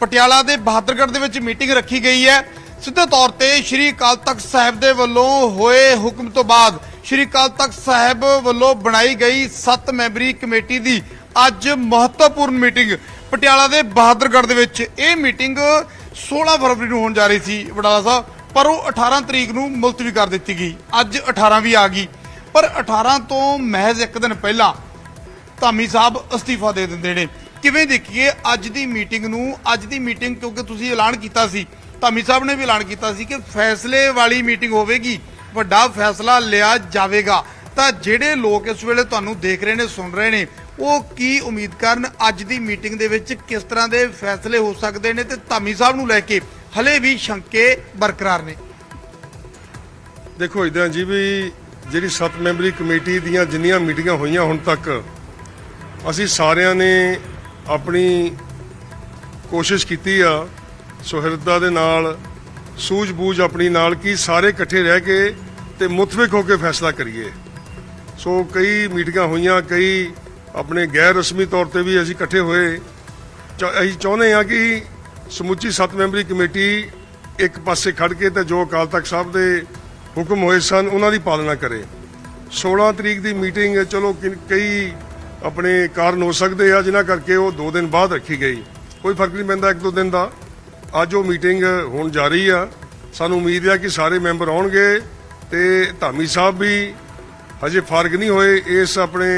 ਪਟਿਆਲਾ ਦੇ ਬਹਾਦਰਗੜ੍ਹ ਦੇ ਵਿੱਚ ਮੀਟਿੰਗ ਰੱਖੀ ਗਈ ਹੈ। ਸਿੱਧੇ ਤੌਰ ਤੇ ਸ਼੍ਰੀ ਅਕਾਲ ਤਖਤ ਸਾਹਿਬ ਦੇ ਵੱਲੋਂ ਹੋਏ ਹੁਕਮ ਤੋਂ ਬਾਅਦ ਸ਼੍ਰੀ ਅਕਾਲ ਤਖਤ ਸਾਹਿਬ ਵੱਲੋਂ ਬਣਾਈ ਗਈ 7 ਮੈਂਬਰੀ ਕਮੇਟੀ ਦੀ ਅੱਜ ਮਹੱਤਵਪੂਰਨ ਮੀਟਿੰਗ ਪਟਿਆਲਾ ਦੇ ਬਹਾਦਰਗੜ੍ਹ ਦੇ ਵਿੱਚ। ਇਹ ਮੀਟਿੰਗ 16 ਫਰਵਰੀ ਨੂੰ ਹੋਣ ਜਾ ਰਹੀ ਸੀ ਵਡਾਲਾ ਸਾਹਿਬ, ਪਰ ਉਹ 18 ਤਰੀਕ ਨੂੰ ਮੁਲਤਵੀ ਕਰ ਦਿੱਤੀ ਗਈ। ਅੱਜ 18 ਵੀ ਆ ਗਈ। ਪਰ 18 ਤੋਂ ਮਹਿਜ਼ ਇੱਕ ਦਿਨ ਪਹਿਲਾਂ ਧਾਮੀ ਸਾਹਿਬ ਅਸਤੀਫਾ ਦੇ ਦਿੰਦੇ ਨੇ। ਕਿਵੇਂ ਦੇਖੀਏ ਅੱਜ ਦੀ ਮੀਟਿੰਗ ਨੂੰ? ਅੱਜ ਦੀ ਮੀਟਿੰਗ ਕਿਉਂਕਿ ਤੁਸੀਂ ਐਲਾਨ ਕੀਤਾ ਸੀ, ਧਾਮੀ ਸਾਹਿਬ ਨੇ ਵੀ ਐਲਾਨ ਕੀਤਾ ਸੀ ਕਿ ਫੈਸਲੇ ਵਾਲੀ ਮੀਟਿੰਗ ਹੋਵੇਗੀ, ਵੱਡਾ ਫੈਸਲਾ ਲਿਆ ਜਾਵੇਗਾ। ਤਾਂ ਜਿਹੜੇ ਲੋਕ ਇਸ ਵੇਲੇ ਤੁਹਾਨੂੰ ਦੇਖ ਰਹੇ ਨੇ, ਸੁਣ ਰਹੇ ਨੇ, ਉਹ ਕੀ ਉਮੀਦ ਕਰਨ ਅੱਜ ਦੀ ਮੀਟਿੰਗ ਦੇ ਵਿੱਚ ਕਿਸ ਤਰ੍ਹਾਂ ਦੇ ਫੈਸਲੇ ਹੋ ਸਕਦੇ ਨੇ ਤੇ ਧਾਮੀ ਸਾਹਿਬ ਨੂੰ ਲੈ ਕੇ ਹਲੇ ਵੀ ਸ਼ੰਕੇ ਬਰਕਰਾਰ ਨੇ। ਦੇਖੋ ਇਦਾਂ ਜੀ ਵੀ ਜਿਹੜੀ 7 ਮੈਂਬਰੀ ਕਮੇਟੀ ਦੀਆਂ ਜਿੰਨੀਆਂ ਮੀਟਿੰਗਾਂ ਹੋਈਆਂ ਹੁਣ ਤੱਕ, ਅਸੀਂ ਸਾਰਿਆਂ ਨੇ ਆਪਣੀ ਕੋਸ਼ਿਸ਼ ਕੀਤੀ ਆ ਸੁਹਿਰਦਤਾ ਦੇ ਨਾਲ, ਸੂਝ-ਬੂਝ ਆਪਣੀ ਨਾਲ ਕੀ ਸਾਰੇ ਇਕੱਠੇ ਰਹਿ ਕੇ ਤੇ ਮੁਤਫਿਕ ਹੋ ਕੇ ਫੈਸਲਾ ਕਰੀਏ। ਸੋ ਕਈ ਮੀਟਿੰਗਾਂ ਹੋਈਆਂ, ਕਈ ਆਪਣੇ ਗੈਰ ਰਸਮੀ ਤੌਰ ਤੇ ਵੀ ਅਸੀਂ ਇਕੱਠੇ ਹੋਏ। ਚ- ਅਸੀਂ ਚਾਹੁੰਦੇ ਹਾਂ ਕਿ ਸਮੁੱਚੀ 7 ਮੈਂਬਰੀ ਕਮੇਟੀ ਇੱਕ ਪਾਸੇ ਖੜ ਕੇ ਤੇ ਜੋ ਅਕਾਲ ਤਖਤ ਸਾਹਿਬ ਦੇ ਹੁਕਮ ਹੋਏ ਸਨ, ਉਹਨਾਂ ਦੀ ਪਾਲਣਾ ਕਰੇ। 16 ਤਰੀਕ ਦੀ ਮੀਟਿੰਗ, ਚਲੋ ਕਿ- ਕਈ ਆਪਣੇ ਕਾਰਨ ਹੋ ਸਕਦੇ ਆ, ਜਿਨ੍ਹਾਂ ਕਰਕੇ ਉਹ 2 ਦਿਨ ਬਾਅਦ ਰੱਖੀ ਗਈ। ਕੋਈ ਫ਼ਰਕ ਨਹੀਂ ਪੈਂਦਾ ਇੱਕ ਦੋ ਦਿਨ ਦਾ। ਅੱਜ ਉਹ ਮੀਟਿੰਗ ਹੋਣ ਜਾ ਰਹੀ ਆ। ਸਾਨੂੰ ਉਮੀਦ ਆ ਕਿ ਸਾਰੇ ਮੈਂਬਰ ਆਉਣਗੇ ਤੇ ਧਾਮੀ ਸਾਹਿਬ ਵੀ ਹਜੇ ਫ਼ਰਕ ਨਹੀਂ ਹੋਏ ਇਸ ਆਪਣੇ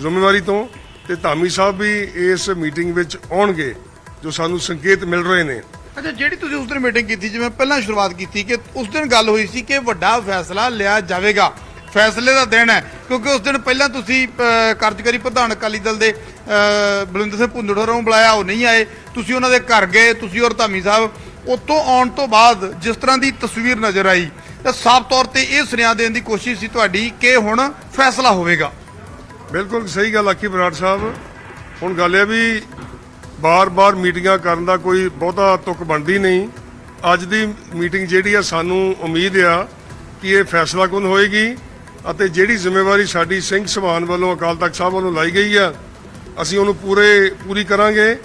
ਜ਼ਿੰਮੇਵਾਰੀ ਤੋਂ ਤੇ ਧਾਮੀ ਸਾਹਿਬ ਵੀ ਇਸ ਮੀਟਿੰਗ ਵਿੱਚ ਆਉਣਗੇ, ਜੋ ਸਾਨੂੰ ਸੰਕੇਤ ਮਿਲ ਰਹੇ ਨੇ। ਅੱਛਾ, ਜਿਹੜੀ ਤੁਸੀਂ ਉਸ ਦਿਨ ਮੀਟਿੰਗ ਕੀਤੀ, ਜਿਵੇਂ ਪਹਿਲਾਂ ਸ਼ੁਰੂਆਤ ਕੀਤੀ, ਕਿ ਉਸ ਦਿਨ ਗੱਲ ਹੋਈ ਸੀ ਕਿ ਵੱਡਾ ਫੈਸਲਾ ਲਿਆ ਜਾਵੇਗਾ। ਫੈਸਲੇ ਦਾ ਦਿਨ ਹੈ। ਕਿਉਂਕਿ ਉਸ ਦਿਨ ਪਹਿਲਾਂ ਤੁਸੀਂ ਕਾਰਜਕਾਰੀ ਪ੍ਰਧਾਨ ਅਕਾਲੀ ਦਲ ਦੇ ਬਲਵਿੰਦਰ ਸਿੰਘ ਭੁੰਦੜ ਹੋਰਾਂ ਨੂੰ ਬੁਲਾਇਆ, ਉਹ ਨਹੀਂ ਆਏ। ਤੁਸੀਂ ਉਹਨਾਂ ਦੇ ਘਰ ਗਏ, ਤੁਸੀਂ ਔਰ ਧਾਮੀ ਸਾਹਿਬ। ਉਤੋਂ ਆਉਣ ਤੋਂ ਬਾਅਦ ਜਿਸ ਤਰ੍ਹਾਂ ਦੀ ਤਸਵੀਰ ਨਜ਼ਰ ਆਈ, ਤਾਂ ਸਾਫ਼ ਤੌਰ ਤੇ ਇਹ ਸੁਨੇਹਾ ਦੇਣ ਦੀ ਕੋਸ਼ਿਸ਼ ਸੀ ਤੁਹਾਡੀ ਕਿ ਹੁਣ ਫੈਸਲਾ ਹੋਵੇਗਾ। ਬਿਲਕੁਲ ਸਹੀ ਗੱਲ ਆਖੀ ਬਰਾੜ ਸਾਹਿਬ। ਹੁਣ ਗੱਲ ਇਹ ਵੀ ਬਾਰ-ਬਾਰ ਮੀਟਿੰਗਾਂ ਕਰਨ ਦਾ ਕੋਈ ਬਹੁਤਾ ਤੁਕ ਬਣਦੀ ਨਹੀਂ। ਅੱਜ ਦੀ ਮੀਟਿੰਗ ਜਿਹੜੀ ਆ, ਸਾਨੂੰ ਉਮੀਦ ਆ ਕਿ ਇਹ ਫੈਸਲਾ ਕੁਨ ਹੋਏਗੀ। ਅਤੇ ਜਿਹੜੀ ਜ਼ਿੰਮੇਵਾਰੀ ਸਾਡੀ ਸਿੰਘ ਸਭਾਨ ਵੱਲੋਂ ਅਕਾਲ ਤਖਤ ਸਾਹਿਬ ਵੱਲੋਂ ਲਾਈ ਗਈ ਆ, ਅਸੀਂ ਉਹਨੂੰ ਪੂਰੇ, ਪੂਰੀ ਕਰਾਂਗੇ,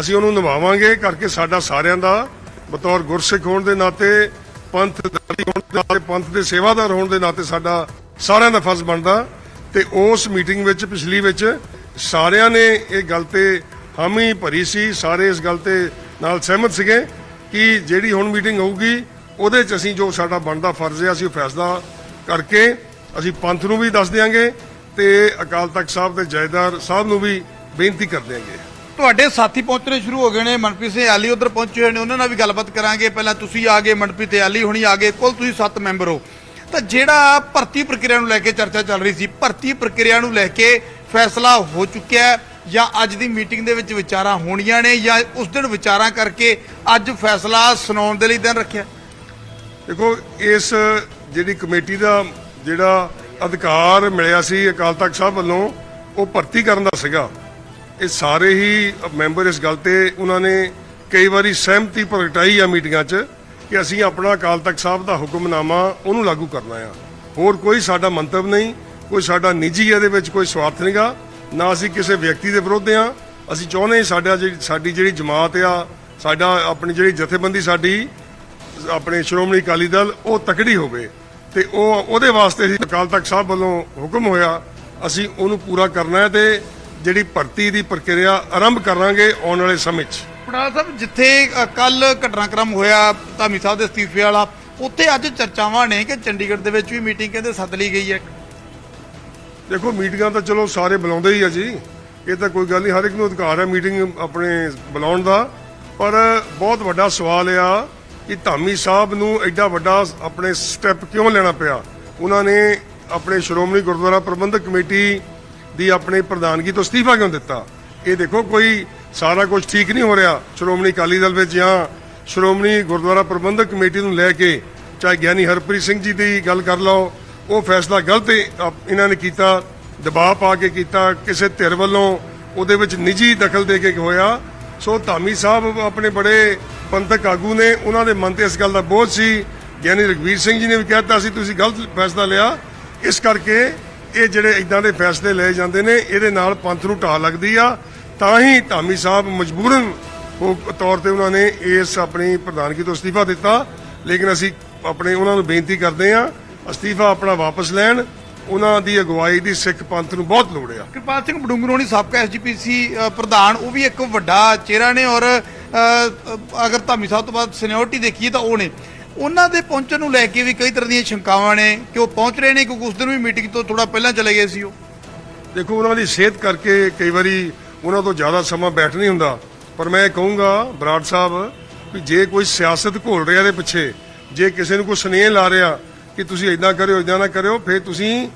ਅਸੀਂ ਉਹਨੂੰ ਨਿਭਾਵਾਂਗੇ ਕਰਕੇ ਸਾਡਾ ਸਾਰਿਆਂ ਦਾ ਬਤੌਰ ਗੁਰਸਿੱਖ ਹੋਣ ਦੇ ਨਾਤੇ, ਪੰਥ ਦਾਰੀ ਹੋਣ ਦੇ ਨਾਤੇ, ਪੰਥ ਦੇ ਸੇਵਾਦਾਰ ਹੋਣ ਦੇ ਨਾਤੇ ਸਾਡਾ ਸਾਰਿਆਂ ਦਾ ਫਰਜ਼ ਬਣਦਾ। ਤੇ ਉਸ ਮੀਟਿੰਗ ਵਿੱਚ, ਪਿਛਲੀ ਵਿੱਚ ਸਾਰਿਆਂ ਨੇ ਇਹ ਗੱਲ ਤੇ ਹਾਮੀ ਭਰੀ ਸੀ, ਸਾਰੇ ਇਸ ਗੱਲ ਤੇ ਨਾਲ ਸਹਿਮਤ ਸੀਗੇ ਕਿ ਜਿਹੜੀ ਹੁਣ ਮੀਟਿੰਗ ਹੋਊਗੀ, ਉਹਦੇ 'ਚ ਅਸੀਂ ਜੋ ਸਾਡਾ ਬਣਦਾ ਫਰਜ਼ ਹੈ, ਅਸੀਂ ਉਹ ਫੈਸਲਾ ਕਰਕੇ ਅਸੀਂ ਪੰਥ ਨੂੰ ਵੀ ਦੱਸ ਦਿਆਂਗੇ ਤੇ ਅਕਾਲ ਤਖਤ ਸਾਹਿਬ ਦੇ ਜੈਦਾਰ ਸਾਹਿਬ ਨੂੰ ਵੀ ਬੇਨਤੀ ਕਰ ਦਿਆਂਗੇ। ਤੁਹਾਡੇ ਸਾਥੀ ਪਹੁੰਚਣੇ ਸ਼ੁਰੂ ਹੋ ਗਏ ਨੇ ਮਨਪ੍ਰੀਤ ਸਿੰਘ ਆਲੀ ਉਧਰ ਪਹੁੰਚੇ ਹੋਏ ਨੇ ਉਹਨਾਂ ਨਾਲ ਵੀ ਗੱਲਬਾਤ ਕਰਾਂਗੇ। ਪਹਿਲਾਂ ਤੁਸੀਂ ਆ ਗਏ ਮਨਪ੍ਰੀਤ ਆਲੀ ਹੁਣੀ ਆ ਗਏ ਕੁੱਲ ਤੁਸੀਂ 7 ਮੈਂਬਰ ਹੋ। ਤਾਂ ਜਿਹੜਾ ਭਰਤੀ ਪ੍ਰਕਿਰਿਆ ਨੂੰ ਲੈ ਕੇ ਚਰਚਾ ਚੱਲ ਰਹੀ ਸੀ ਭਰਤੀ ਪ੍ਰਕਿਰਿਆ ਨੂੰ ਲੈ ਕੇ ਫੈਸਲਾ ਹੋ ਚੁੱਕਿਆ ਹੈ ਜਾਂ ਅੱਜ ਦੀ ਮੀਟਿੰਗ ਦੇ ਵਿੱਚ ਵਿਚਾਰਾਂ ਹੋਣੀਆਂ ਨੇ ਜਾਂ ਉਸ ਦਿਨ ਵਿਚਾਰਾਂ ਕਰਕੇ ਅੱਜ ਫੈਸਲਾ ਸੁਣਾਉਣ ਦੇ ਲਈ ਦਿਨ ਰੱਖਿਆ? ਦੇਖੋ ਇਸ ਜਿਹੜੀ ਕਮੇਟੀ ਦਾ ਜਿਹੜਾ ਅਧਿਕਾਰ ਮਿਲਿਆ ਸੀ ਅਕਾਲ ਤਖਤ ਸਾਹਿਬ ਵੱਲੋਂ, ਉਹ ਭਰਤੀ ਕਰਨ ਦਾ ਸੀਗਾ। ਇਹ ਸਾਰੇ ਹੀ ਮੈਂਬਰ ਇਸ ਗੱਲ ਤੇ ਉਹਨਾਂ ਨੇ ਕਈ ਵਾਰੀ ਸਹਿਮਤੀ ਪ੍ਰਗਟਾਈ ਆ ਮੀਟਿੰਗਾਂ 'ਚ ਕਿ ਅਸੀਂ ਆਪਣਾ ਅਕਾਲ ਤਖਤ ਸਾਹਿਬ ਦਾ ਹੁਕਮਨਾਮਾ ਉਹਨੂੰ ਲਾਗੂ ਕਰਨਾ ਆ। ਹੋਰ ਕੋਈ ਸਾਡਾ ਮੰਤਵ ਨਹੀਂ, ਕੋਈ ਸਾਡਾ ਨਿੱਜੀ ਇਹਦੇ ਵਿੱਚ ਕੋਈ ਸਵਾਰਥ ਨਹੀਂਗਾ, ਨਾ ਅਸੀਂ ਕਿਸੇ ਵਿਅਕਤੀ ਦੇ ਵਿਰੁੱਧ ਆ। ਅਸੀਂ ਚਾਹੁੰਦੇ ਸਾਡਾ ਜਿਹੜੀ, ਸਾਡੀ ਜਿਹੜੀ ਜਮਾਤ ਆ, ਸਾਡਾ ਆਪਣੀ ਜਿਹੜੀ ਜਥੇਬੰਦੀ ਸਾਡੀ, ਆਪਣੇ ਸ਼੍ਰੋਮਣੀ ਅਕਾਲੀ ਦਲ, ਉਹ ਤਕੜੀ ਹੋਵੇ। ਤੇ ਉਹ ਉਹਦੇ ਵਾਸਤੇ ਅਸੀਂ ਅਕਾਲ ਤਖਤ ਸਾਹਿਬ ਵੱਲੋਂ ਹੁਕਮ ਹੋਇਆ ਅਸੀਂ ਉਹਨੂੰ ਪੂਰਾ ਕਰਨਾ ਹੈ ਤੇ ਜਿਹੜੀ ਭਰਤੀ ਦੀ ਪ੍ਰਕਿਰਿਆ ਆਰੰਭ ਕਰਾਂਗੇ ਆਉਣ ਵਾਲੇ ਸਮੇਂ 'ਚ। ਪਟਾਲ ਸਾਹਿਬ ਜਿੱਥੇ ਕੱਲ ਘਟਨਾਕ੍ਰਮ ਹੋਇਆ ਧਾਮੀ ਸਾਹਿਬ ਦੇ ਅਸਤੀਫੇ ਵਾਲਾ ਉੱਥੇ ਅੱਜ ਚਰਚਾਵਾਂ ਨੇ ਕਿ ਚੰਡੀਗੜ੍ਹ ਦੇ ਵਿੱਚ ਵੀ ਮੀਟਿੰਗ ਕਹਿੰਦੇ ਸੱਦ ਲਈ ਗਈ ਹੈ। ਦੇਖੋ ਮੀਟਿੰਗਾਂ ਤਾਂ ਚਲੋ ਸਾਰੇ ਬੁਲਾਉਂਦੇ ਹੀ ਆ ਜੀ। ਇਹ ਤਾਂ ਕੋਈ ਗੱਲ ਨਹੀਂ ਹਰ ਇੱਕ ਨੂੰ ਅਧਿਕਾਰ ਹੈ ਮੀਟਿੰਗ ਆਪਣੇ ਬੁਲਾਉਣ ਦਾ। ਪਰ ਬਹੁਤ ਵੱਡਾ ਸਵਾਲ ਆ ਕਿ ਧਾਮੀ ਸਾਹਿਬ ਨੂੰ ਐਡਾ ਵੱਡਾ ਆਪਣੇ ਸਟੈਪ ਕਿਉਂ ਲੈਣਾ ਪਿਆ? ਉਹਨਾਂ ਨੇ ਆਪਣੇ ਸ਼੍ਰੋਮਣੀ ਗੁਰਦੁਆਰਾ ਪ੍ਰਬੰਧਕ ਕਮੇਟੀ ਦੀ ਆਪਣੇ ਪ੍ਰਧਾਨਗੀ ਤੋਂ ਅਸਤੀਫਾ ਕਿਉਂ ਦਿੱਤਾ? ਇਹ ਦੇਖੋ, ਕੋਈ ਸਾਰਾ ਕੁਝ ਠੀਕ ਨਹੀਂ ਹੋ ਰਿਹਾ। ਸ਼੍ਰੋਮਣੀ ਅਕਾਲੀ ਦਲ ਵਿੱਚ ਜਾਂ ਸ਼੍ਰੋਮਣੀ ਗੁਰਦੁਆਰਾ ਪ੍ਰਬੰਧਕ ਕਮੇਟੀ ਨੂੰ ਲੈ ਕੇ, ਚਾਹੇ ਗਿਆਨੀ ਹਰਪ੍ਰੀਤ ਸਿੰਘ ਜੀ ਦੀ ਗੱਲ ਕਰ ਲਓ, ਉਹ ਫੈਸਲਾ ਗਲਤ ਇਹਨਾਂ ਨੇ ਕੀਤਾ, ਦਬਾਅ ਪਾ ਕੇ ਕੀਤਾ, ਕਿਸੇ ਧਿਰ ਵੱਲੋਂ ਉਹਦੇ ਵਿੱਚ ਨਿੱਜੀ ਦਖਲ ਦੇ ਕੇ ਹੋਇਆ। ਸੋ ਧਾਮੀ ਸਾਹਿਬ ਆਪਣੇ ਬੜੇ ਪੰਥਕ ਆਗੂ ਨੇ ਉਹਨਾਂ ਦੇ ਮਨ ਤੇ ਇਸ ਗੱਲ ਦਾ ਬੋਝ ਸੀ। ਗਿਆਨੀ ਰਗਵੀਰ ਸਿੰਘ ਜੀ ਨੇ ਵੀ ਕਹਿਤਾ ਸੀ, ਤੁਸੀਂ ਗਲਤ ਫੈਸਲਾ ਲਿਆ। ਇਸ ਕਰਕੇ ਇਹ ਜਿਹੜੇ ਇਦਾਂ ਦੇ ਫੈਸਲੇ ਲਏ ਜਾਂਦੇ ਨੇ, ਇਹਦੇ ਨਾਲ ਪੰਥ ਨੂੰ ਢਾਹ ਲੱਗਦੀ ਆ। ਤਾਂ ਹੀ ਧਾਮੀ ਸਾਹਿਬ ਮਜਬੂਰਨ ਉਹ ਤੌਰ ਤੇ ਉਹਨਾਂ ਨੇ ਇਸ ਆਪਣੀ ਪ੍ਰਧਾਨਗੀ ਤੋਂ ਅਸਤੀਫਾ ਦਿੱਤਾ। ਲੇਕਿਨ ਅਸੀਂ ਆਪਣੇ ਉਹਨਾਂ ਨੂੰ ਬੇਨਤੀ ਕਰਦੇ ਹਾਂ, ਅਸਤੀਫਾ ਆਪਣਾ ਵਾਪਸ ਲੈਣ। ਉਹਨਾਂ ਦੀ ਅਗਵਾਈ ਦੀ ਸਿੱਖ ਪੰਥ ਨੂੰ ਬਹੁਤ ਲੋੜ ਆ। ਕਿਰਪਾਲ ਸਿੰਘ ਬਡੂੰਗਰ ਹੋਣੀ ਸਾਬਕਾ ਐਸਜੀਪੀਸੀ ਪ੍ਰਧਾਨ, ਉਹ ਵੀ ਇੱਕ ਵੱਡਾ ਚਿਹਰਾ ਨੇ ਔਰ ਅਗਰ ਧਾਮੀ ਸਾਹਿਬ ਤੋਂ ਬਾਅਦ ਸੀਨੀਅਰਟੀ ਦੇਖੀਏ ਤਾਂ ਉਹ ਨੇ। ਉਹਨਾਂ ਦੇ ਪਹੁੰਚਣ ਨੂੰ ਲੈ ਕੇ ਵੀ ਕਈ ਤਰ੍ਹਾਂ ਦੀਆਂ ਸ਼ੰਕਾਵਾਂ ਨੇ ਕਿ ਉਹ ਪਹੁੰਚ ਰਹੇ ਨੇ ਕਿਉਂਕਿ ਉਸ ਦਿਨ ਵੀ ਮੀਟਿੰਗ ਤੋਂ ਥੋੜਾ ਪਹਿਲਾਂ ਚਲੇ ਗਏ ਸੀ ਉਹ। ਦੇਖੋ, ਉਹਨਾਂ ਦੀ ਸਿਹਤ ਕਰਕੇ ਕਈ ਵਾਰੀ ਉਹਨਾਂ ਤੋਂ ਜ਼ਿਆਦਾ ਸਮਾਂ ਬੈਠ ਨਹੀਂ ਹੁੰਦਾ। ਪਰ ਮੈਂ ਕਹੂੰਗਾ ਬਰਾੜ ਸਾਹਿਬ ਵੀ ਜੇ ਕੋਈ ਸਿਆਸਤ ਘੋਲ ਰਿਹਾ ਦੇ ਪਿੱਛੇ, ਜੇ ਕਿਸੇ ਨੂੰ ਕੋਈ ਸੁਨੇਹ ਲਾ ਰਿਹਾ ਕਿ ਤੁਸੀਂ ਇਦਾਂ ਕਰਿਓ ਇਦਾਂ ਨਾ ਕਰਿਓ, ਫਿਰ ਤੁਸੀਂ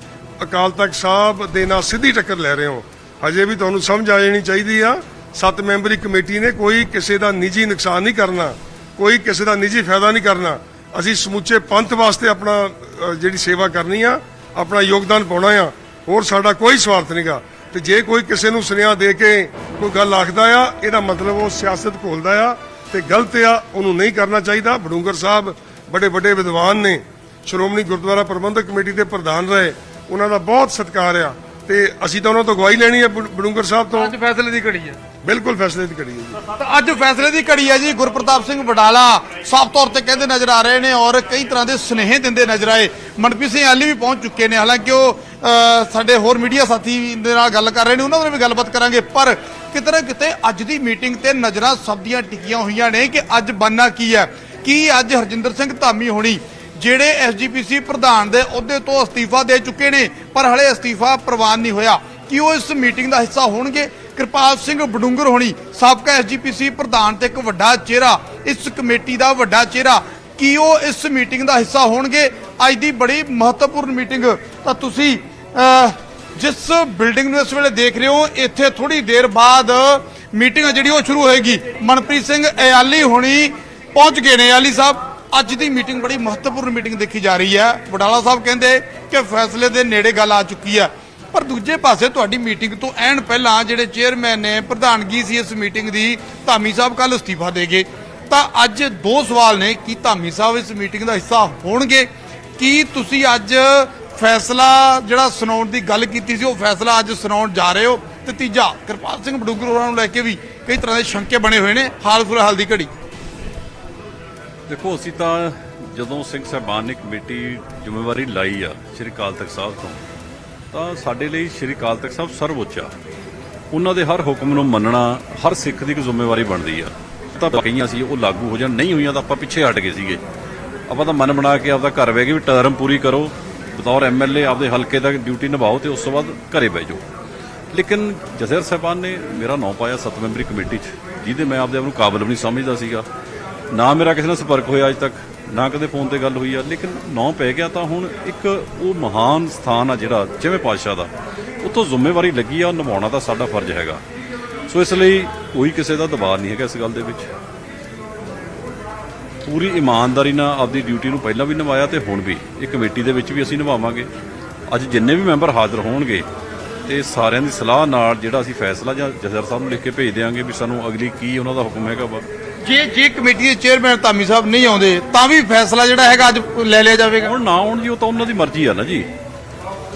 ਅਕਾਲ ਤਖਤ ਸਾਹਿਬ ਦੇ ਨਾਲ ਸਿੱਧੀ ਟੱਕਰ ਲੈ ਰਹੇ ਹੋ। ਹਜੇ ਵੀ ਤੁਹਾਨੂੰ ਸਮਝ ਆ ਜਾਣੀ ਚਾਹੀਦੀ ਆ ਸੱਤ ਮੈਂਬਰੀ ਕਮੇਟੀ ਨੇ ਕੋਈ ਕਿਸੇ ਦਾ ਨਿੱਜੀ ਨੁਕਸਾਨ ਨਹੀਂ ਕਰਨਾ, ਕੋਈ ਕਿਸੇ ਦਾ ਨਿੱਜੀ ਫਾਇਦਾ ਨਹੀਂ ਕਰਨਾ। ਅਸੀਂ ਸਮੁੱਚੇ ਪੰਥ ਵਾਸਤੇ ਆਪਣਾ ਜਿਹੜੀ ਸੇਵਾ ਕਰਨੀ ਆ, ਆਪਣਾ ਯੋਗਦਾਨ ਪਾਉਣਾ ਆ। ਹੋਰ ਸਾਡਾ ਕੋਈ ਸਵਾਰਥ ਨਹੀਂਗਾ। ਤੇ ਜੇ ਕੋਈ ਕਿਸੇ ਨੂੰ ਸੁਨੇਹਾ ਦੇ ਕੇ ਕੋਈ ਗੱਲ ਆਖਦਾ ਆ, ਇਹਦਾ ਮਤਲਬ ਉਹ ਸਿਆਸਤ ਘੋਲਦਾ ਆ ਤੇ ਗਲਤ ਆ, ਉਹਨੂੰ ਨਹੀਂ ਕਰਨਾ ਚਾਹੀਦਾ। ਬਡੂੰਗਰ ਸਾਹਿਬ ਬੜੇ ਵੱਡੇ ਵਿਦਵਾਨ ਨੇ। ਸ਼੍ਰੋਮਣੀ ਗੁਰਦੁਆਰਾ ਪ੍ਰਬੰਧਕ ਕਮੇਟੀ ਦੇ ਪ੍ਰਧਾਨ ਰਹੇ। ਉਹਨਾਂ ਦਾ ਬਹੁਤ ਸਤਿਕਾਰ ਆ। ਤੇ ਅਸੀਂ ਤਾਂ ਉਹਨਾਂ ਤੋਂ ਅਗਵਾਈ ਲੈਣੀ ਹੈ ਬਡ- ਬਡੂੰਗਰ ਸਾਹਿਬ ਤੋਂ। ਅੱਜ ਫੈਸਲੇ ਦੀ ਘੜੀ ਹੈ। ਬਿਲਕੁਲ ਫੈਸਲੇ ਦੀ ਕਰੀਏ ਜੀ। ਤਾਂ ਅੱਜ ਫੈਸਲੇ ਦੀ ਘੜੀ ਹੈ ਜੀ। ਗੁਰਪ੍ਰਤਾਪ ਸਿੰਘ ਵਡਾਲਾ ਸਾਫ਼ ਤੌਰ ਤੇ ਕਹਿੰਦੇ ਨਜ਼ਰ ਆ ਰਹੇ ਨੇ ਔਰ ਕਈ ਤਰ੍ਹਾਂ ਦੇ ਸੁਨੇਹੇ ਦਿੰਦੇ ਨਜ਼ਰ ਆਏ। ਮਨਪ੍ਰੀਤ ਸਿੰਘ ਆਲੀ ਵੀ ਪਹੁੰਚ ਚੁੱਕੇ ਨੇ। ਹਾਲਾਂਕਿ ਉਹ ਸਾਡੇ ਹੋਰ ਮੀਡੀਆ ਸਾਥੀ ਦੇ ਨਾਲ ਗੱਲ ਕਰ ਰਹੇ ਨੇ। ਉਹਨਾਂ ਨਾਲ ਵੀ ਗੱਲਬਾਤ ਕਰਾਂਗੇ। ਪਰ ਕਿਤੇ ਨਾ ਕਿਤੇ ਅੱਜ ਦੀ ਮੀਟਿੰਗ ਤੇ ਨਜ਼ਰਾਂ ਸਭ ਦੀਆਂ ਟਿਕੀਆਂ ਹੋਈਆਂ ਨੇ ਕਿ ਅੱਜ ਬੰਨਾ ਕੀ ਹੈ? ਕੀ ਅੱਜ ਹਰਜਿੰਦਰ ਸਿੰਘ ਧਾਮੀ ਹੋਣੀ ਜਿਹੜੇ ਐਸਜੀਪੀਸੀ ਪ੍ਰਧਾਨ ਦੇ ਅਹੁਦੇ ਤੋਂ ਅਸਤੀਫਾ ਦੇ ਚੁੱਕੇ ਨੇ, ਪਰ ਹਲੇ ਅਸਤੀਫਾ ਪ੍ਰਵਾਨ ਨਹੀਂ ਹੋਇਆ। ਕਿ ਉਹ ਇਸ ਮੀਟਿੰਗ ਦਾ ਹਿੱਸਾ ਹੋਣਗੇ? ਕਿਰਪਾਲ ਸਿੰਘ ਬਡੂੰਗਰ ਹੋਣੀ, ਸਾਬਕਾ ਐਸਜੀਪੀਸੀ ਪ੍ਰਧਾਨ ਤੇ ਇੱਕ ਵੱਡਾ ਚਿਹਰਾ, ਇਸ ਕਮੇਟੀ ਦਾ ਵੱਡਾ ਚਿਹਰਾ, ਕੀ ਉਹ ਇਸ ਮੀਟਿੰਗ ਦਾ ਹਿੱਸਾ ਹੋਣਗੇ? ਅੱਜ ਦੀ ਬੜੀ ਮਹੱਤਵਪੂਰਨ ਮੀਟਿੰਗ। ਤਾਂ ਤੁਸੀਂ ਜਿਸ ਬਿਲਡਿੰਗ ਨੂੰ ਇਸ ਵੇਲੇ ਦੇਖ ਰਹੇ ਹੋ, ਇੱਥੇ ਥੋੜੀ ਦੇਰ ਬਾਅਦ ਮੀਟਿੰਗ ਆ ਜਿਹੜੀ ਉਹ ਸ਼ੁਰੂ ਹੋਏਗੀ। ਮਨਪ੍ਰੀਤ ਸਿੰਘ ਅਯਾਲੀ ਹੋਣੀ ਪਹੁੰਚ ਗਏ ਨੇ ਇਆਲੀ ਸਾਹਿਬ। ਅੱਜ ਦੀ ਮੀਟਿੰਗ ਬੜੀ ਮਹੱਤਵਪੂਰਨ ਮੀਟਿੰਗ ਦੇਖੀ ਜਾ ਰਹੀ ਹੈ। ਵਡਾਲਾ ਸਾਹਿਬ ਕਹਿੰਦੇ ਕਿ ਫੈਸਲੇ ਦੇ ਨੇੜੇ ਗੱਲ ਆ ਚੁੱਕੀ ਹੈ। ਪਰ ਦੂਜੇ ਪਾਸੇ ਤੁਹਾਡੀ ਮੀਟਿੰਗ ਤੋਂ ਐਨ ਪਹਿਲਾਂ ਜਿਹੜੇ ਚੇਅਰਮੈਨ ਨੇ, ਪ੍ਰਧਾਨਗੀ ਸੀ ਇਸ ਮੀਟਿੰਗ ਦੀ, ਧਾਮੀ ਸਾਹਿਬ ਕੱਲ ਅਸਤੀਫਾ ਦੇ ਗਏ ਤਾਂ ਅੱਜ ਦੋ ਸਵਾਲ ਨੇ, ਕਿ ਧਾਮੀ ਸਾਹਿਬ ਇਸ ਮੀਟਿੰਗ ਦਾ ਹਿੱਸਾ ਹੋਣਗੇ? ਕੀ ਤੁਸੀਂ ਅੱਜ ਫੈਸਲਾ ਜਿਹੜਾ ਸੁਣਾਉਣ ਦੀ ਗੱਲ ਕੀਤੀ ਸੀ, ਉਹ ਫੈਸਲਾ ਅੱਜ ਸੁਣਾਉਣ ਜਾ ਰਹੇ ਹੋ? ਤੇ ਤੀਜਾ, ਕਿਰਪਾਲ ਸਿੰਘ ਬਡੂਗਰ ਹੋਰਾਂ ਨੂੰ ਲੈ ਕੇ ਵੀ ਕਈ ਤਰ੍ਹਾਂ ਦੇ ਸ਼ੰਕੇ ਬਣੇ ਹੋਏ ਨੇ। ਹਾਲ ਫਿਲਹਾਲ ਦੀ ਘੜੀ। ਦੇਖੋ, ਅਸੀਂ ਤਾਂ ਜਦੋਂ ਸਿੰਘ ਸਾਹਿਬਾਨ ਨੇ ਕਮੇਟੀ ਜ਼ਿੰਮੇਵਾਰੀ ਲਾਈ ਆ ਸ਼੍ਰੀ ਅਕਾਲ ਤਖਤ ਸਾਹਿਬ ਤੋਂ, ਤਾਂ ਸਾਡੇ ਲਈ ਸ਼੍ਰੀ ਅਕਾਲ ਤਖਤ ਸਾਹਿਬ ਸਰਵਉੱਚ ਆ। ਉਹਨਾਂ ਦੇ ਹਰ ਹੁਕਮ ਨੂੰ ਮੰਨਣਾ, ਹਰ ਸਿੱਖ ਦੀ ਇੱਕ ਜ਼ਿੰਮੇਵਾਰੀ ਬਣਦੀ ਆ। ਤਾਂ ਕਈਆਂ ਸੀ, ਉਹ ਲਾਗੂ ਹੋ ਜਾਣ, ਨਹੀਂ ਹੋਈਆਂ ਤਾਂ ਆਪਾਂ ਪਿੱਛੇ ਹਟ ਗਏ ਸੀਗੇ। ਆਪਾਂ ਤਾਂ ਮਨ ਬਣਾ ਕੇ ਆਪਦਾ ਘਰ ਬਹਿ ਕੇ ਵੀ ਟਰਮ ਪੂਰੀ ਕਰੋ, ਬਤੌਰ ਐਮਐਲਏ ਆਪਦੇ ਹਲਕੇ ਦਾ ਡਿਊਟੀ ਨਿਭਾਓ ਤੇ ਉਸ ਤੋਂ ਬਾਅਦ ਘਰੇ ਬਹਿ ਜਾਓ। ਲੇਕਿਨ ਜਜ਼ਰ ਸਾਹਿਬਾਨ ਨੇ ਮੇਰਾ ਨਾਂ ਪਾਇਆ ਸੱਤ ਮੈਂਬਰੀ ਕਮੇਟੀ 'ਚ, ਜਿਹਦੇ ਮੈਂ ਆਪਦੇ ਆਪ ਨੂੰ ਕਾਬਲ ਵੀ ਨਹੀਂ ਸਮਝਦਾ ਸੀਗਾ। ਨਾ ਮੇਰਾ ਕਿਸੇ ਨਾਲ ਸੰਪਰਕ ਹੋਇਆ ਅੱਜ ਤੱਕ, ਨਾ ਕਦੇ ਫੋਨ ਤੇ ਗੱਲ ਹੋਈ ਆ, ਲੇਕਿਨ ਨਾਂ ਪੈ ਗਿਆ ਤਾਂ ਹੁਣ ਇੱਕ ਉਹ ਮਹਾਨ ਸਥਾਨ ਆ ਜਿਹੜਾ ਜਿਵੇਂ ਪਾਤਸ਼ਾਹ ਦਾ, ਉੱਥੋਂ ਜ਼ਿੰਮੇਵਾਰੀ ਲੱਗੀ ਆ ਉਹ ਨਿਭਾਉਣਾ ਤਾਂ ਸਾਡਾ ਫਰਜ਼ ਹੈਗਾ। ਸੋ ਇਸ ਲਈ ਕੋਈ ਕਿਸੇ ਦਾ ਦਬਾਅ ਨਹੀਂ ਹੈਗਾ ਇਸ ਗੱਲ ਦੇ ਵਿੱਚ। ਪੂਰੀ ਇਮਾਨਦਾਰੀ ਨਾਲ ਆਪਦੀ ਡਿਊਟੀ ਨੂੰ ਪਹਿਲਾਂ ਵੀ ਨਿਭਾਇਆ ਤੇ ਹੁਣ ਵੀ, ਇਹ ਕਮੇਟੀ ਦੇ ਵਿੱਚ ਵੀ ਅਸੀਂ ਨਿਭਾਵਾਂਗੇ। ਅੱਜ ਜਿੰਨੇ ਵੀ ਮੈਂਬਰ ਹਾਜ਼ਰ ਹੋਣਗੇ ਤੇ ਸਾਰਿਆਂ ਦੀ ਸਲਾਹ ਨਾਲ ਜਿਹੜਾ ਅਸੀਂ ਫੈਸਲਾ ਜਾਂ ਜਥੇਦਾਰ ਸਾਹਿਬ ਨੂੰ ਲਿਖ ਕੇ ਭੇਜ ਦਿਆਂਗੇ ਵੀ ਸਾਨੂੰ ਅਗਲੀ ਕੀ ਉਹਨਾਂ ਦਾ ਹੁਕਮ ਹੈਗਾ ਵਾ। ਜੇ ਜੇ ਕਮੇਟੀ ਦੇ ਚੇਅਰਮੈਨ ਧਾਮੀ ਸਾਹਿਬ ਨਹੀਂ ਆਉਂਦੇ, ਤਾਂ ਵੀ ਫੈਸਲਾ ਜਿਹੜਾ ਹੈਗਾ ਅੱਜ ਲੈ ਲਿਆ ਜਾਵੇਗਾ। ਹੁਣ ਨਾ ਆਉਣ ਜੀ ਉਹ ਤਾਂ ਉਹਨਾਂ ਦੀ ਮਰਜ਼ੀ ਆ ਨਾ ਜੀ।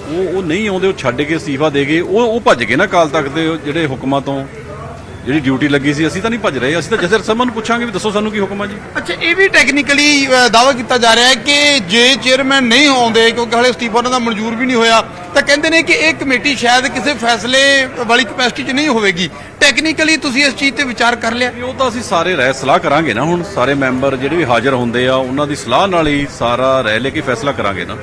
ਉਹ ਉਹ ਨਹੀਂ ਆਉਂਦੇ, ਉਹ ਛੱਡ ਕੇ ਅਸਤੀਫਾ ਦੇ ਗਏ ਉਹ ਉਹ ਭੱਜ ਗਏ ਨਾ ਕਾਲ ਤੱਕ ਦੇ ਜਿਹੜੇ ਹੁਕਮਾਂ ਤੋਂ। ਜਿਹੜੀ ਡਿਊਟੀ ਲੱਗੀ ਸੀ ਅਸੀਂ ਤਾਂ ਨਹੀਂ ਭੱਜ ਰਹੇ ਅਸੀਂ ਤਾਂ ਜਥੇਦਾਰ ਸਾਹਿਬਾਂ ਨੂੰ ਪੁੱਛਾਂਗੇ ਵੀ ਦੱਸੋ ਸਾਨੂੰ ਕੀ ਹੁਕਮ ਆ ਜੀ। ਅੱਛਾ ਇਹ ਵੀ ਟੈਕਨੀਕਲੀ ਦਾਅਵਾ ਕੀਤਾ ਜਾ ਰਿਹਾ ਹੈ ਕਿ ਜੇ ਚੇਅਰਮੈਨ ਨਹੀਂ ਆਉਂਦੇ ਕਿਉਂਕਿ ਹਲੇ ਅਸਤੀਫਾ ਉਹਨਾਂ ਦਾ ਮਨਜ਼ੂਰ ਵੀ ਨਹੀਂ ਹੋਇਆ ਤਾਂ ਕਹਿੰਦੇ ਨੇ ਕਿ ਇਹ ਕਮੇਟੀ ਸ਼ਾਇਦ ਕਿਸੇ ਫੈਸਲੇ ਵਾਲੀ ਕਪੈਸਿਟੀ 'ਚ ਨਹੀਂ ਹੋਵੇਗੀ। ਟੈਕਨੀਕਲੀ ਤੁਸੀਂ ਇਸ ਚੀਜ਼ ਤੇ ਵਿਚਾਰ ਕਰ ਲਿਆ? ਉਹ ਤਾਂ ਅਸੀਂ ਸਾਰੇ ਰਹਿ ਸਲਾਹ ਕਰਾਂਗੇ ਨਾ ਹੁਣ ਸਾਰੇ ਮੈਂਬਰ ਜਿਹੜੇ ਵੀ ਹਾਜ਼ਰ ਹੁੰਦੇ ਆ ਉਹਨਾਂ ਦੀ ਸਲਾਹ ਨਾਲ ਹੀ ਸਾਰਾ ਰਹਿ ਲੈ ਕੇ ਫੈਸਲਾ ਕਰਾਂਗੇ ਨਾ।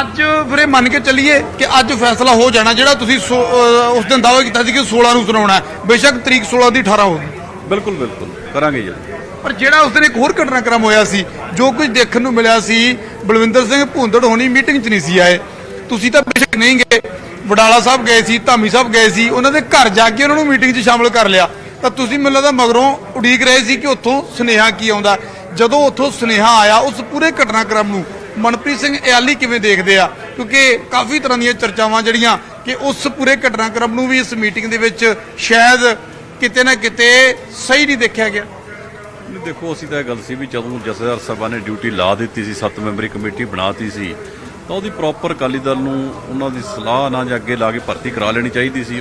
ਅੱਜ ਵੀਰੇ ਮੰਨ ਕੇ ਚੱਲੀਏ ਕਿ ਅੱਜ ਫੈਸਲਾ ਹੋ ਜਾਣਾ ਜਿਹੜਾ ਤੁਸੀਂ ਸੋ- ਅਹ ਉਸ ਦਿਨ ਦਾਅਵਾ ਕੀਤਾ ਸੀ ਕਿ 16 ਨੂੰ ਸੁਣਾਉਣਾ ਹੈ। ਬੇਸ਼ੱਕ ਤਰੀਕ 16 ਦੀ 18 ਹੋਗੀ ਬਿਲਕੁਲ ਬਿਲਕੁਲ। ਕਰਾਂਗੇ ਜੀ। ਪਰ ਜਿਹੜਾ ਉਸ ਦਿਨ ਇੱਕ ਹੋਰ ਘਟਨਾਕ੍ਰਮ ਹੋਇਆ ਸੀ ਜੋ ਕੁਝ ਦੇਖਣ ਨੂੰ ਮਿਲਿਆ ਸੀ ਬਲਵਿੰਦਰ ਸਿੰਘ ਭੁੰਦੜ ਹੋਣੀ ਮੀਟਿੰਗ 'ਚ ਨਹੀਂ ਸੀ ਆਏ। ਤੁਸੀਂ ਤਾਂ ਬੇਸ਼ੱਕ ਨਹੀਂ ਗਏ। ਵਡਾਲਾ ਸਾਹਿਬ ਗਏ ਸੀ ਧਾਮੀ ਸਾਹਿਬ ਗਏ ਸੀ ਉਹਨਾਂ ਦੇ ਘਰ ਜਾ ਕੇ ਉਹਨਾਂ ਨੂੰ ਮੀਟਿੰਗ 'ਚ ਸ਼ਾਮਲ ਕਰ ਲਿਆ। ਤਾਂ ਤੁਸੀਂ ਮੈਨੂੰ ਲੱਗਦਾ ਮਗਰੋਂ ਉਡੀਕ ਰਹੇ ਸੀ ਕਿ ਉੱਥੋਂ ਸੁਨੇਹਾ ਕੀ ਆਉਂਦਾ। ਜਦੋਂ ਉੱਥੋਂ ਸੁਨੇਹਾ ਆਇਆ ਉਸ ਪੂਰੇ ਘਟਨਾਕ੍ਰਮ ਨੂੰ ਮਨਪ੍ਰੀਤ ਸਿੰਘ ਇਆਲੀ ਕਿਵੇਂ ਦੇਖਦੇ ਆ? ਕਿਉਂਕਿ ਕਾਫੀ ਤਰ੍ਹਾਂ ਦੀਆਂ ਚਰਚਾਵਾਂ ਜਿਹੜੀਆਂ ਕਿ ਉਸ ਪੂਰੇ ਘਟਨਾਕ੍ਰਮ ਨੂੰ ਵੀ ਇਸ ਮੀਟਿੰਗ ਦੇ ਵਿੱਚ ਸ਼ਾਇਦ ਕਿਤੇ ਨਾ ਕਿਤੇ ਸਹੀ ਨਹੀਂ ਦੇਖਿਆ ਗਿਆ। ਦੇਖੋ, ਅਸੀਂ ਤਾਂ ਇਹ ਗੱਲ ਸੀ ਵੀ ਜਦੋਂ ਜਥੇਦਾਰ ਸਭਾ ਨੇ ਡਿਊਟੀ ਲਾ ਦਿੱਤੀ ਸੀ, ਸੱਤ ਮੈਂਬਰੀ ਕਮੇਟੀ ਬਣਾਤੀ ਸੀ, ਤਾਂ ਉਹਦੀ ਪ੍ਰੋਪਰ ਅਕਾਲੀ ਦਲ ਨੂੰ ਉਹਨਾਂ ਦੀ ਸਲਾਹ ਨਾਲ ਜਾਂ ਅੱਗੇ ਲਾ ਕੇ ਭਰਤੀ ਕਰਾ ਲੈਣੀ ਚਾਹੀਦੀ ਸੀ।